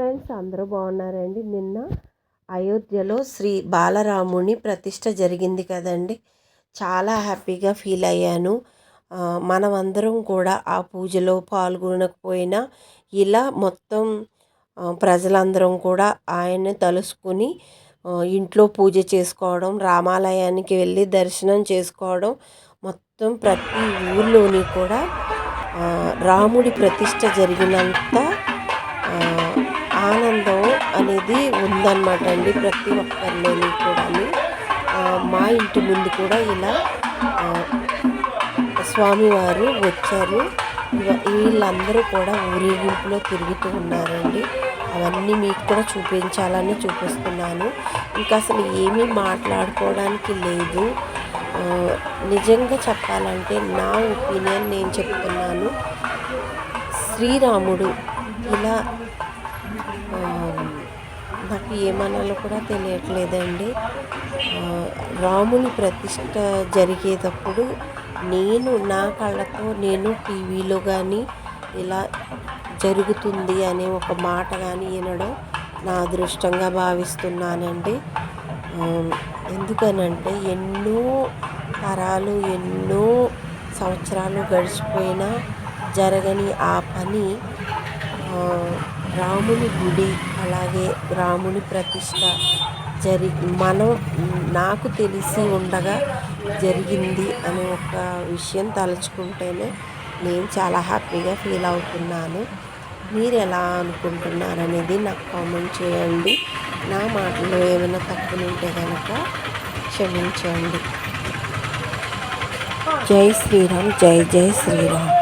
Friends అందరూ బాగున్నారండి. నిన్న అయోధ్యలో శ్రీ బాలరాముని ప్రతిష్ట జరిగింది కదండి. చాలా హ్యాపీగా ఫీల్ అయ్యాను. మనమందరం కూడా ఆ పూజలో పాల్గొనకపోయినా ఇలా మొత్తం ప్రజలందరం కూడా ఆయన్ని తలుసుకుని ఇంట్లో పూజ చేసుకోవడం రామాలయానికి వెళ్ళి దర్శనం చేసుకోవడం మొత్తం ప్రతి ఊర్లోని కూడా రాముడి ప్రతిష్ట జరిగినంత ఆనందం అనేది ఉందన్నమాట అండి ప్రతి ఒక్కరిలోని కూడా మా ఇంటి ముందు కూడా ఇలా స్వామివారు వచ్చారు. వీళ్ళందరూ కూడా ఊరేగింపులో తిరుగుతూ ఉన్నారండి. అవన్నీ మీకు కూడా చూపించాలని చూపిస్తున్నాను. ఇంకా అసలు ఏమీ మాట్లాడుకోవడానికి లేదు. నిజంగా చెప్పాలంటే నా ఒపీనియన్ నేను చెప్తున్నాను. శ్రీరాముడు ఇలా నాకు ఏమనాలో కూడా తెలియట్లేదండి. రాముని ప్రతిష్ట జరిగేటప్పుడు నేను నా కళ్ళతో నేను టీవీలో కానీ ఇలా జరుగుతుంది అనే ఒక మాట కానీ వినడం నా అదృష్టంగా భావిస్తున్నానండి. ఎందుకనంటే ఎన్నో తరాలు ఎన్నో సంవత్సరాలు గడిచిపోయినా జరగని ఆ పని రాముని గుడి అలాగే రాముని ప్రతిష్ట జరి మనం నాకు తెలిసి ఉండగా జరిగింది అనే ఒక విషయం తలుచుకుంటేనే నేను చాలా హ్యాపీగా ఫీల్ అవుతున్నాను. మీరు ఎలా అనుకుంటున్నారు అనేది నాకు కామెంట్ చేయండి. నా మాటలో ఏమైనా తప్పులు ఉంటే కనుక క్షమించండి. జై శ్రీరామ్ జై జై శ్రీరామ్.